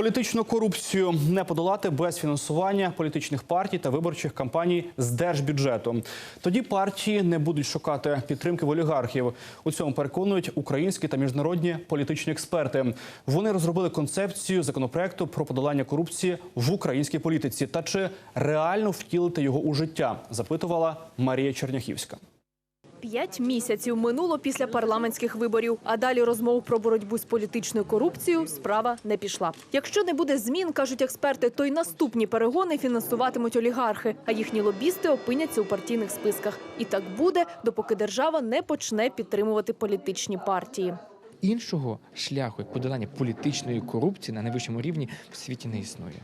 Політичну корупцію не подолати без фінансування політичних партій та виборчих кампаній з держбюджету. Тоді партії не будуть шукати підтримки в олігархів. У цьому переконують українські та міжнародні політичні експерти. Вони розробили концепцію законопроекту про подолання корупції в українській політиці. Та чи реально втілити його у життя? Запитувала Марія Черняхівська. П'ять місяців минуло після парламентських виборів, а далі розмов про боротьбу з політичною корупцією справа не пішла. Якщо не буде змін, кажуть експерти, то й наступні перегони фінансуватимуть олігархи, а їхні лобісти опиняться у партійних списках. І так буде, допоки держава не почне підтримувати політичні партії. Іншого шляху як подолання політичної корупції на найвищому рівні в світі не існує.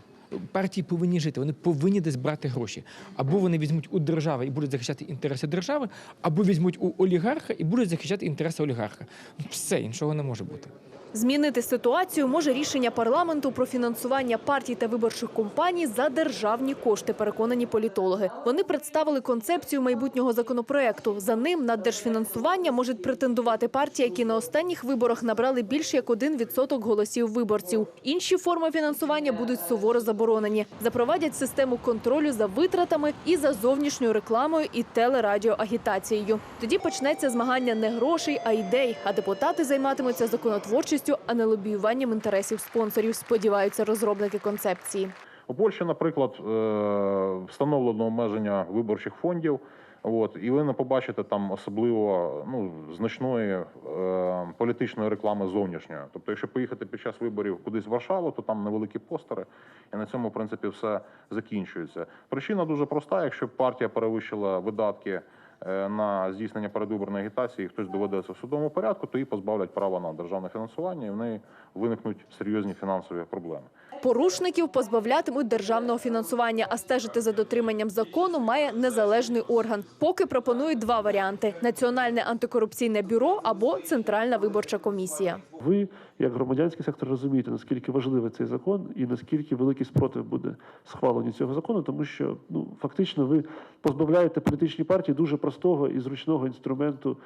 Партії повинні жити, вони повинні десь брати гроші. Або вони візьмуть у держави і будуть захищати інтереси держави, або візьмуть у олігарха і будуть захищати інтереси олігарха. Все іншого не може бути. Змінити ситуацію може рішення парламенту про фінансування партій та виборчих компаній за державні кошти, переконані політологи. Вони представили концепцію майбутнього законопроекту. За ним на держфінансування можуть претендувати партії, які на останніх виборах набрали більше як 1% голосів виборців. Інші форми фінансування будуть суворо заборонені. Запровадять систему контролю за витратами і за зовнішньою рекламою і телерадіоагітацією. Тоді почнеться змагання не грошей, а ідей. А депутати займатимуться законотворчістю, а не лобіюванням інтересів спонсорів. Сподіваються розробники концепції. У Польщі, наприклад, е, встановлено обмеження виборчих фондів. От, і ви не побачите там особливо ну, значної е, політичної реклами зовнішньої. Тобто, якщо поїхати під час виборів кудись в Варшаву, то там невеликі постери, і на цьому, в принципі, все закінчується. Причина дуже проста: якщо партія перевищила видатки на здійснення передвиборної агітації, хтось доведеться в судовому порядку, то її позбавлять права на державне фінансування, і в неї виникнуть серйозні фінансові проблеми. Порушників позбавлятимуть державного фінансування, а стежити за дотриманням закону має незалежний орган. Поки пропонують два варіанти: національне антикорупційне бюро або центральна виборча комісія. Ви, як громадянський сектор, розумієте, наскільки важливий цей закон і наскільки великий спротив буде схваленню цього закону, тому що ну фактично ви позбавляєте політичні партії дуже простого і зручного інструменту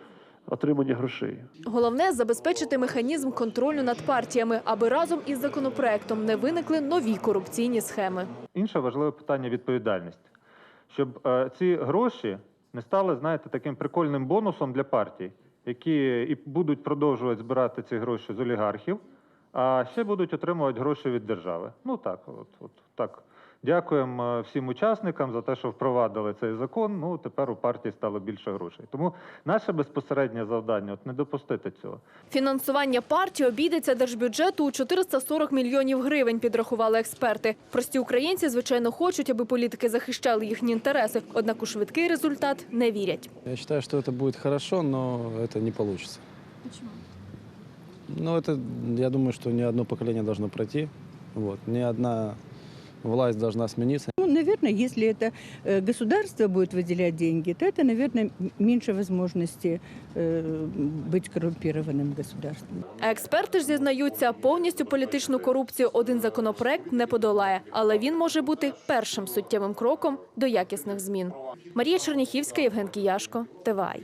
отримання грошей. Головне забезпечити механізм контролю над партіями, аби разом із законопроектом не виникли нові корупційні схеми. Інше важливе питання відповідальність, щоб е, ці гроші не стали, знаєте, таким прикольним бонусом для партій, які і будуть продовжувати збирати ці гроші з олігархів, а ще будуть отримувати гроші від держави. Ну так, от, от так. Дякуємо е, всім учасникам за те, що впровадили цей закон. Ну тепер у партії стало більше грошей. Тому наше безпосереднє завдання от не допустити цього. Фінансування партії обійдеться держбюджету у 440 мільйонів гривень, підрахували експерти. Прості українці, звичайно, хочуть, аби політики захищали їхні інтереси. Однак у швидкий результат не вірять. Я считаю, что это будет хорошо, но это не получится. Почему? Ну, это, я думаю, что ни одно поколение должно пройти. Вот. Ни одна власть должна смениться. Ну, наверное, если это э, государство будет выделять деньги, то это, наверное, м- меньше возможности э, быть коррумпированным государством. А експерти ж зізнаються, повністю політичну корупцію один законопроект не подолає, але він може бути першим суттєвим кроком до якісних змін. Марія Черніхівська, Євген Кіяшко, ТВАЙ.